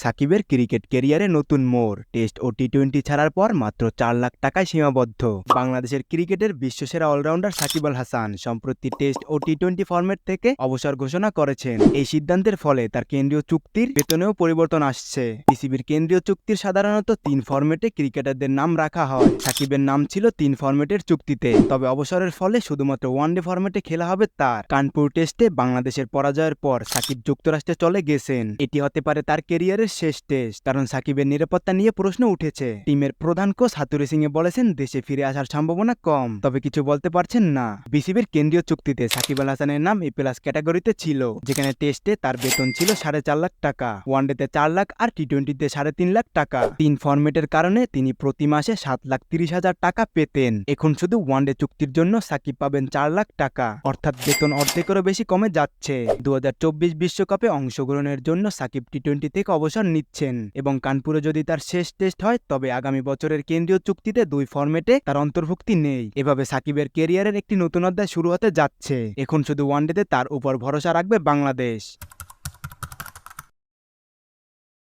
সাকিবের ক্রিকেট ক্যারিয়ারে নতুন মোড়। টেস্ট ও টি টোয়েন্টি ছাড়ার পর মাত্র চার লাখ টাকায় সীমাবদ্ধ। বাংলাদেশের ক্রিকেটের বিশ্বসেরা অলরাউন্ডার সাকিব আল হাসান সম্প্রতি টেস্ট ও টি টোয়েন্টি ফরম্যাট থেকে অবসর ঘোষণা করেছেন। এই সিদ্ধান্তের ফলে তার কেন্দ্রীয় চুক্তির বেতনেও পরিবর্তন আসছে। পিসিবির কেন্দ্রীয় চুক্তির সাধারণত তিন ফরম্যাটে ক্রিকেটারদের নাম রাখা হয়। সাকিবের নাম ছিল তিন ফরম্যাটের চুক্তিতে, তবে অবসরের ফলে শুধুমাত্র ওয়ানডে ফরম্যাটে খেলা হবে তার। কানপুর টেস্টে বাংলাদেশের পরাজয়ের পর সাকিব যুক্তরাষ্ট্রে চলে গেছেন। এটি হতে পারে তার কেরিয়ারের শেষ টেস্ট কারণ সাকিবের নিরাপত্তা নিয়ে প্রশ্ন উঠেছে। টিমের প্রধান কোচ হাতুরি সিং এ বলেছেন, দেশে ফিরে আসার সম্ভাবনা কম। তবে কিছু বলতে পারছেন না। বিসিবির কেন্দ্রীয় চুক্তিতে সাকিব আল হাসানের নাম এ প্লাস ক্যাটাগরিতে ছিল, যেখানে টেস্টে তার বেতন ছিল সাড়ে চার লাখ টাকা, ওয়ানডেতে চার লাখ আর টি টোয়েন্টিতে সাড়ে তিন লাখ টাকা। তিন ফরম্যাটের কারণে তিনি প্রতি মাসে সাত লাখ তিরিশ হাজার টাকা পেতেন। এখন শুধু ওয়ানডে চুক্তির জন্য সাকিব পাবেন চার লাখ টাকা, অর্থাৎ বেতন অর্ধেকেরও বেশি কমে যাচ্ছে। দু বিশ্বকাপে অংশগ্রহণের জন্য সাকিব টি টোয়েন্টি থেকে অবসর নিচ্ছেন এবং কানপুরে যদি তার শেষ টেস্ট হয়, তবে আগামী বছরের কেন্দ্রীয় চুক্তিতে দুই ফর্মেটে তার অন্তর্ভুক্তি নেই। এভাবে সাকিবের কেরিয়ারের একটি নতুন অধ্যায় শুরু হতে যাচ্ছে। এখন শুধু ওয়ানডেতে তার উপর ভরসা রাখবে বাংলাদেশ।